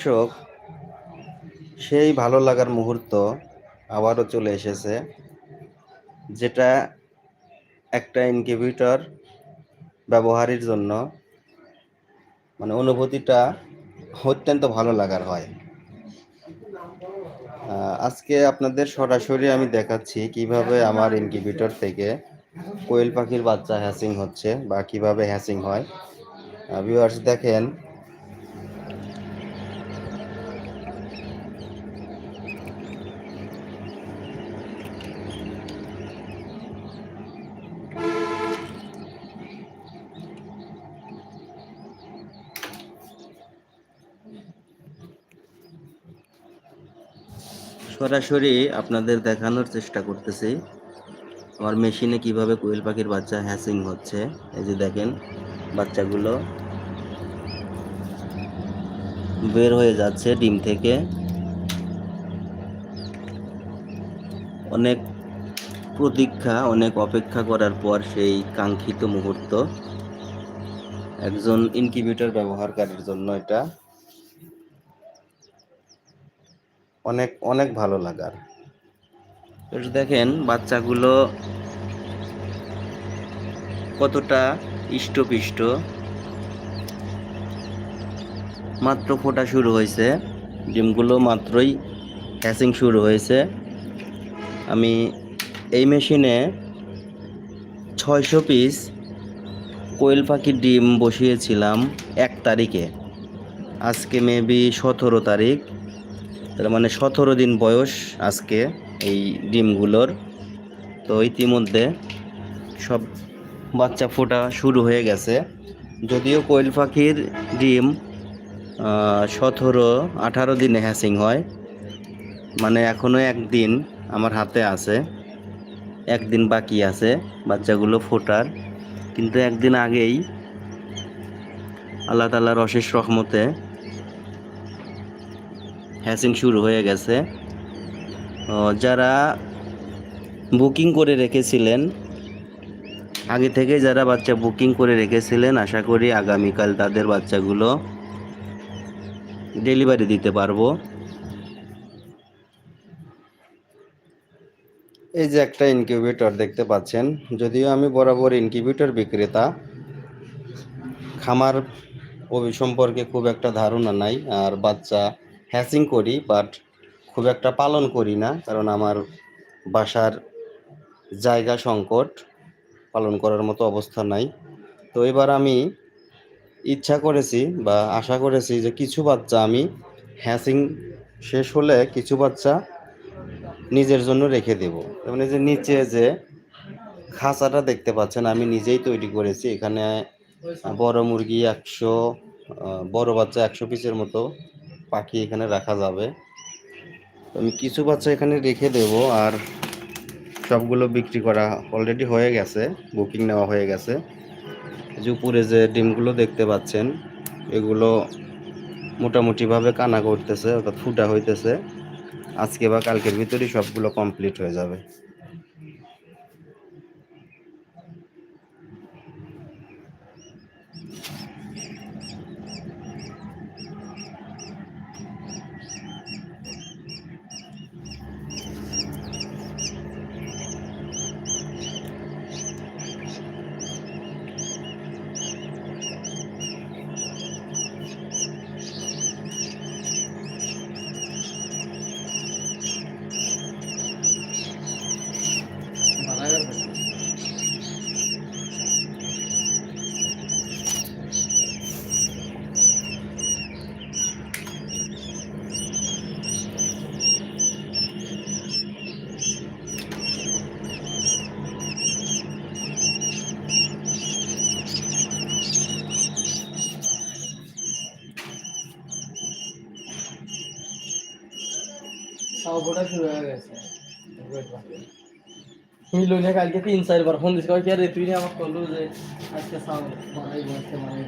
দর্শক, সেই ভালো লাগার মুহূর্ত আবারও চলে এসেছে, যেটা একটা ইনকিউবেটর ব্যবহারের জন্য মানে অনুভূতিটা অত্যন্ত ভালো লাগার হয়। আজকে আপনাদের সরাসরি আমি দেখাচ্ছি কীভাবে আমার ইনকিউবেটর থেকে কোয়েল পাখির বাচ্চা হ্যাসিং হচ্ছে বা কীভাবে হ্যাসিং হয়। ভিউয়ার্স দেখেন সরাসরি আপনাদের দেখানোর চেষ্টা করতেছি। আমার মেশিনে কীভাবে কোয়েল পাখির বাচ্চা হ্যাসিং হচ্ছে, এই যে দেখেন, বাচ্চাগুলো বের হয়ে যাচ্ছে ডিম থেকে। অনেক প্রতীক্ষা, অনেক অপেক্ষা করার পর সেই কাঙ্ক্ষিত মুহূর্ত। একজন ইনকিউবেটর ব্যবহারকারীর জন্য এটা। অনেক অনেক ভালো লাগার দেখেন বাচ্চাগুলো কতটা ইষ্টপিষ্ট। মাত্র ফোটা শুরু হয়েছে, ডিমগুলো মাত্রই হ্যাসিং শুরু হয়েছে। আমি এই মেশিনে ছয়শো পিস কোয়েল পাখির ডিম বসিয়েছিলাম এক তারিখে। আজকে মেবি সতেরো তারিখ। তার মানে সতেরো দিন বয়স আজকে এই ডিমগুলোর। তো ইতিমধ্যে সব বাচ্চা ফোটা শুরু হয়ে গেছে। যদিও কোয়েল পাখির ডিম সতেরো, আঠারো দিনে হ্যাসিং হয়। মানে এখনও একদিন আমার হাতে আছে। একদিন বাকি আছে বাচ্চাগুলো ফোটার। কিন্তু একদিন আগেই আল্লাহ তালার অশেষ রহমতে হ্যাসিং শুরু হয়ে গেছে। যারা বুকিং করে রেখেছিলেন, আগে থেকে যারা বাচ্চা বুকিং করে রেখেছিলেন, আশা করি আগামীকাল তাদের বাচ্চাগুলো ডেলিভারি দিতে পারব। এই যে একটা ইনকিউবেটর দেখতে পাচ্ছেন, যদিও আমি বরাবর ইনকিউবেটর বিক্রেতা, খামার সম্পর্কে খুব একটা ধারণা নাই, আর বাচ্চা হ্যাসিং করি বাট খুব একটা পালন করি না, কারণ আমার বাসার জায়গা সংকট, পালন করার মতো অবস্থা নাই। তো এবার আমি ইচ্ছা করেছি বা আশা করেছি যে কিছু বাচ্চা আমি হ্যাসিং শেষ হলে কিছু বাচ্চা নিজের জন্য রেখে দেব। মানে যে নিচে যে খাঁচাটা দেখতে পাচ্ছেন, আমি নিজেই তৈরি করেছি। এখানে বড় মুরগি একশো বড় বাচ্চা একশো পিসের মতো পাখি এখানে রাখা যাবে। আমি কিছু বাচ্চা এখানে রেখে দেব আর সবগুলো বিক্রি করা অলরেডি হয়ে গেছে বুকিং নেওয়া হয়ে গেছে। যে উপরে যে ডিমগুলো দেখতে পাচ্ছেন, এগুলো মোটামুটিভাবে কানা করতেছে, অর্থাৎ ফুটা হইতেছে। আজকে বা কালকের ভিতরেই সবগুলো কমপ্লিট হয়ে যাবে। তাও ফোটা শুরু হয়ে গেছে হিলো না কালকে তিন চারবার ফোন দিস কয় কি আরে তুই না আমাকে বলল যে আজকে সাউন্ড বানাই আজকে বানাই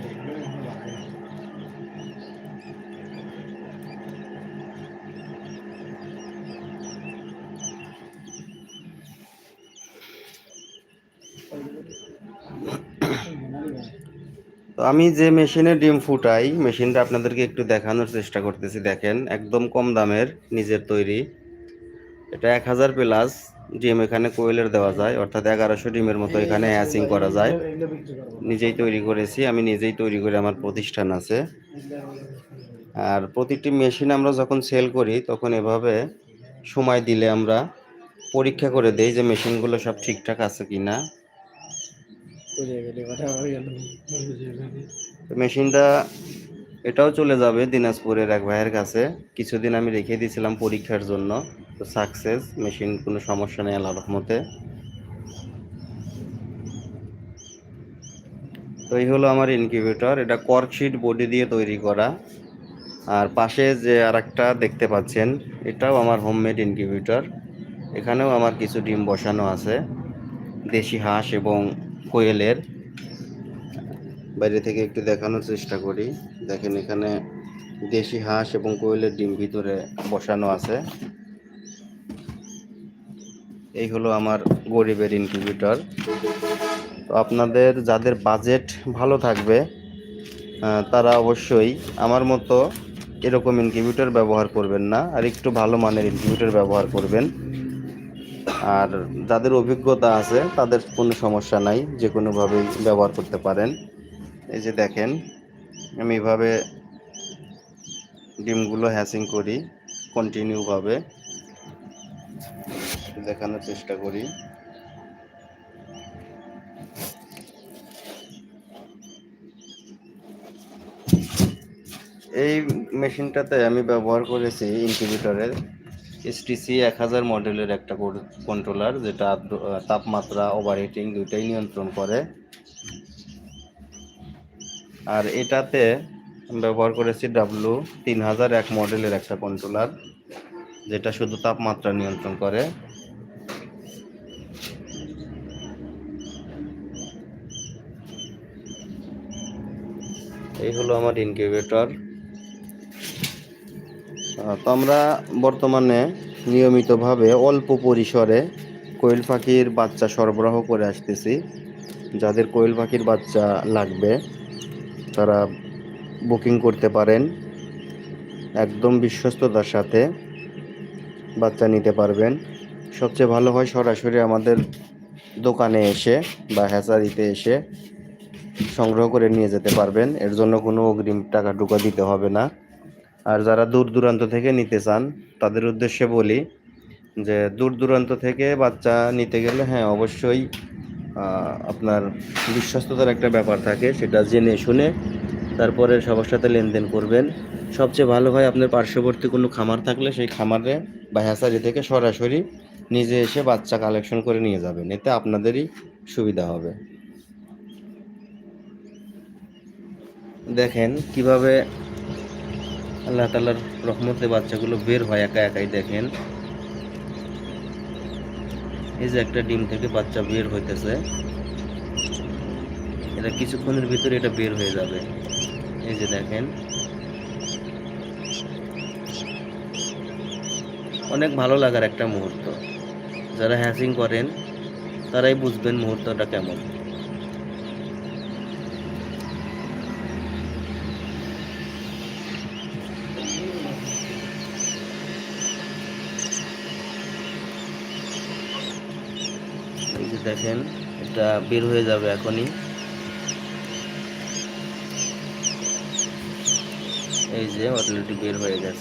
তো আমি যে মেশিনে ডিম ফুটাই মেশিনটা আপনাদেরকে একটু দেখানোর চেষ্টা করতেছি। দেখেন, একদম কম দামের নিজের তৈরি। এটা এক হাজার প্লাস ডিম এখানে কোয়েলের দেওয়া যায়, অর্থাৎ এগারোশো ডিমের মতো এখানে হ্যাচিং করা যায়। নিজেই তৈরি করেছি, আমি নিজেই তৈরি করে আমার প্রতিষ্ঠান আছে। আর প্রতিটি মেশিন আমরা যখন সেল করি, তখন এভাবে সময় দিলে আমরা পরীক্ষা করে দেই যে মেশিনগুলো সব ঠিকঠাক আছে কি না বুঝে গেলি কথা হয়ে গেল তো মেশিনটা এটাও চলে যাবে দিনাজপুরের এক ভাইয়ের কাছে। কিছুদিন আমি রেখে দিয়েছিলাম পরীক্ষার জন্য। তো সাকসেস মেশিন কোনো সমস্যা নেই আল্লাহ রহমতে। তো এই হলো আমার ইনকিউবেটর এটা কর্কশিট বডি দিয়ে তৈরি করা। আর পাশে যে আরেকটা দেখতে পাচ্ছেন এটাও আমার হোমমেড ইনকিউবেটর এখানেও আমার কিছু ডিম বসানো আছে। দেশি হাঁস এবং কোয়েলের। বাইরে থেকে একটু দেখানোর চেষ্টা করি। দেখেন এখানে দেশি হাঁস এবং কোয়েলের ডিম ভিতরে বসানো আছে। এই হলো আমার গরিবের ইনকিউবেটর তো আপনাদের যাদের বাজেট ভালো থাকবে তারা অবশ্যই আমার মতো এরকম ইনকিউবেটর ব্যবহার করবেন না। আর একটু ভালো মানের ইনকিউবেটর ব্যবহার করবেন। আর যাদের অভিজ্ঞতা আছে, তাদের কোনো সমস্যা নাই, যে কোনোভাবেই ব্যবহার করতে পারেন। এই যে দেখেন, আমি এভাবে ডিমগুলো হ্যাচিং করি কন্টিনিউভাবে দেখানোর চেষ্টা করি। এই মেশিনটাতে আমি ব্যবহার করেছি ইনকিউবেটরের এসটিসি এক হাজার মডেলের একটা কন্ট্রোলার যেটা তাপমাত্রা ওভার হিটিং দুইটাই নিয়ন্ত্রণ করে। আর এটাতে ব্যবহার করেছি ডাব্লু তিন হাজার এক মডেলের একটা কন্ট্রোলার যেটা শুধু তাপমাত্রা নিয়ন্ত্রণ করে। এই হলো আমার ইনকিউবেটর তো আমরা বর্তমানে নিয়মিতভাবে অল্প পরিসরে কোয়েল পাখির বাচ্চা সরবরাহ করে আসতেছি। যাদের কোয়েল পাখির বাচ্চা লাগবে, তারা বুকিং করতে পারেন, একদম বিশ্বস্ততার সাথে বাচ্চা নিতে পারবেন। সবচেয়ে ভালো হয় সরাসরি আমাদের দোকানে এসে বা হ্যাচারিতে এসে সংগ্রহ করে নিয়ে যেতে পারবেন। এর জন্য কোনো অগ্রিম টাকা টুকা দিতে হবে না। আর যারা দূর দূরান্ত থেকে নিতে চান, তাদের উদ্দেশ্যে বলি যে দূর দূরান্ত থেকে বাচ্চা নিতে গেলে হ্যাঁ অবশ্যই আপনার বিশ্বস্ততার একটা ব্যাপার থাকে, সেটা জেনে শুনে তারপরে সবার সাথে লেনদেন করবেন। সবচেয়ে ভালো হয় আপনার পার্শ্ববর্তী কোনো খামার থাকলে সেই খামারে বা হ্যাসারি থেকে সরাসরি নিজে এসে বাচ্চা কালেকশন করে নিয়ে যাবেন, এতে আপনাদেরই সুবিধা হবে। দেখেন কীভাবে আল্লাহ তালার রহমতে বাচ্চাগুলো বের হয় একা একাই দেখেন। এই যে একটা ডিম থেকে বাচ্চা বের হইতেছে। এটা কিছুক্ষণের ভিতরে এটা বের হয়ে যাবে। এই যে দেখেন। অনেক ভালো লাগার একটা মুহূর্ত। যারা হ্যাচিং করেন, তারাই বুঝবেন মুহূর্তটা কেমন। দেখেন এটা বের হয়ে যাবে এখনই। এই যে অলরেডি বের হয়ে গেছে।